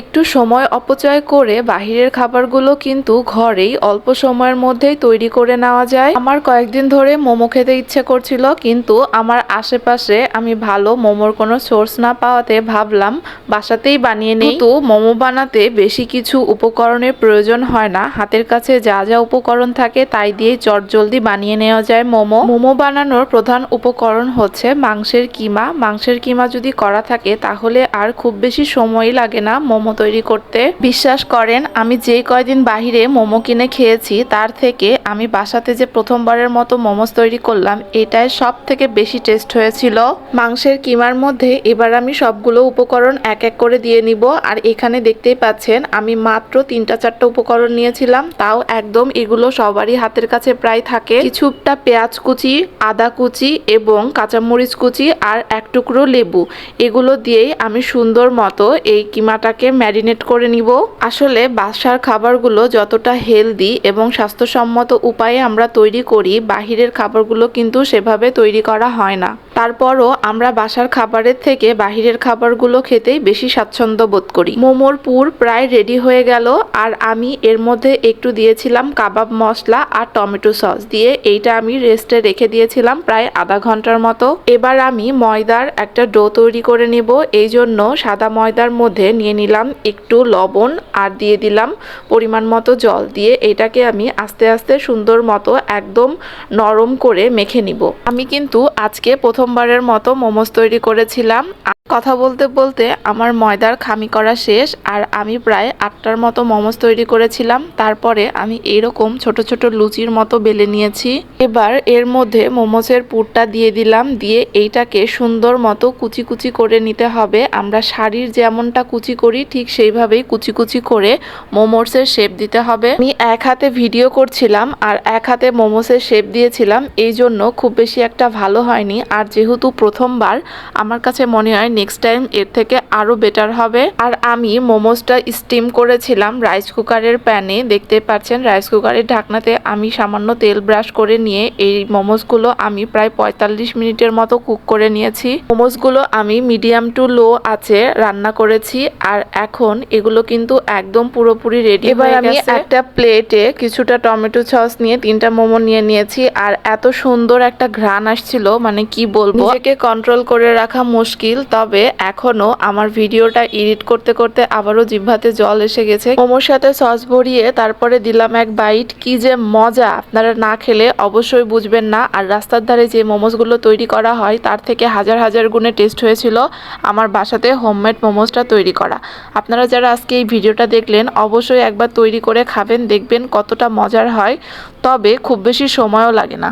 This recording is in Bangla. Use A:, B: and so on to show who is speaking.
A: একটু সময় অপচয় করে বাহিরের খাবারগুলো কিন্তু ঘরেই অল্প সময়ের মধ্যেই তৈরি করে নেওয়া যায়। আমার কয়েকদিন ধরে মোমো খেতে ইচ্ছে করছিল, কিন্তু আমার আশেপাশে আমি ভালো মোমোর কোনো সোর্স না পাওয়াতে ভাবলাম বাসাতেই বানিয়ে নেই। তো মোমো বানাতে বেশি কিছু উপকরণের প্রয়োজন হয় না, হাতের কাছে যা যা উপকরণ থাকে তাই দিয়েই চটজলদি বানিয়ে নেওয়া যায় মোমো। মোমো বানানোর প্রধান উপকরণ হচ্ছে মাংসের কিমা। মাংসের কিমা যদি করা থাকে তাহলে আর খুব বেশি সময় লাগে না মোমো তৈরি করতে। বিশ্বাস করেন, আমি যেই কয়দিন বাহিরে মোমো কিনে খেয়েছি, তার থেকে আমি বাসাতে যে প্রথমবারের মতো মোমোস তৈরি করলাম, এটাই সব থেকে বেশি টেস্ট হয়েছিল। মাংসের কিমার মধ্যে এবার আমি সবগুলো উপকরণ এক এক করে দিয়ে নিব, আর এখানে দেখতেই পাচ্ছেন, আমি মাত্র তিনটা চারটা উপকরণ নিয়েছিলাম, তাও একদম এগুলো সবারই হাতের কাছে প্রায় থাকে। কিছুটা পেঁয়াজ কুচি, আদা কুচি এবং কাঁচামরিচ কুচি আর এক টুকরো লেবু, এগুলো দিয়েই আমি সুন্দর মতো এই কিমাটাকে ম্যারিনেট করে নিব। আসলে বাসার খাবারগুলো যতটা হেলদি এবং স্বাস্থ্যসম্মত উপায়ে আমরা তৈরি করি, বাহিরের খাবারগুলো কিন্তু সেভাবে তৈরি করা হয় না। তারপরও আমরা বাসার খাবারের থেকে বাহিরের খাবারগুলো খেতেই বেশি স্বাচ্ছন্দ্য বোধ করি। মোমোর পুর প্রায় রেডি হয়ে গেল আর আমি এর মধ্যে একটু দিয়েছিলাম কাবাব মশলা আর টমেটো সস দিয়ে এইটা আমি রেস্টে রেখে দিয়েছিলাম প্রায় আধা ঘণ্টার মতো। এবার আমি ময়দার একটা ডো তৈরি করে নিব। এই জন্য সাদা ময়দার মধ্যে নিয়ে নিলাম একটু লবণ আর দিয়ে দিলাম পরিমাণ মতো জল দিয়ে এটাকে আমি আস্তে আস্তে সুন্দর মতো একদম নরম করে মেখে নিব। আমি কিন্তু আজকে প্রথমবারের মতো মোমোস তৈরি করেছিলাম। কথা বলতে বলতে আমার ময়দার খামি করা শেষ আর আমি প্রায় আটটার মতো মোমোস তৈরি করেছিলাম। তারপরে আমি এইরকম ছোট ছোট লুচির মতো বেলে নিয়েছি। এবার এর মধ্যে মোমোসের পুরটা দিয়ে দিলাম। দিয়ে এইটাকে সুন্দর মতো কুচি কুচি করে নিতে হবে। আমরা শাড়ির যেমনটা কুচি করি, ঠিক সেইভাবেই কুচি কুচি করে মোমোসের শেপ দিতে হবে। আমি এক হাতে ভিডিও করছিলাম আর এক হাতে মোমোসের শেপ দিয়েছিলাম। এই জন্য খুব বেশি একটা ভালো হয়নি। আর যেহেতু প্রথমবার, আমার কাছে মনে হয় নেক্সট টাইম এর থেকে আরও বেটার হবে। আর আমি মোমোসটা স্টিম করেছিলাম রাইস কুকারের প্যানে দেখতে পাচ্ছেন রাইস কুকারের ঢাকনাতে আমি সামান্য তেল ব্রাশ করে নিয়ে এই মোমোসগুলো আমি প্রায় পঁয়তাল্লিশ মিনিটের মতো কুক করে নিয়েছি। মোমোসগুলো আমি মিডিয়াম টু লো আছে রান্না করেছি। আর এখন এগুলো কিন্তু একদম পুরোপুরি রেডি এবার আমি একটা প্লেটে কিছুটা টমেটো সস নিয়ে তিনটা মোমো নিয়ে নিয়েছি। আর এত সুন্দর একটা ঘ্রাণ আসছিল মানে কি বলব? নিজেকে কন্ট্রোল করে রাখা মুশকিল। তবে এখনও আমার ভিডিওটা এডিট করতে করতে আবারও জিহ্বাতে জল এসে গেছে। মোমোর সাথে সস ভরিয়ে তারপরে দিলাম এক বাইট কি যে মজা! আপনারা না খেলে অবশ্যই বুঝবেন না। আর রাস্তার ধারে যে মোমোসগুলো তৈরি করা হয়, তার থেকে হাজার হাজার গুণে টেস্ট হয়েছিল আমার বাসাতে হোমমেড মোমোসটা তৈরি করা। আপনারা যারা আজকে এই ভিডিওটা দেখলেন, অবশ্যই একবার তৈরি করে খাবেন, দেখবেন কতটা মজার হয়। তবে খুব বেশি সময়ও লাগে না।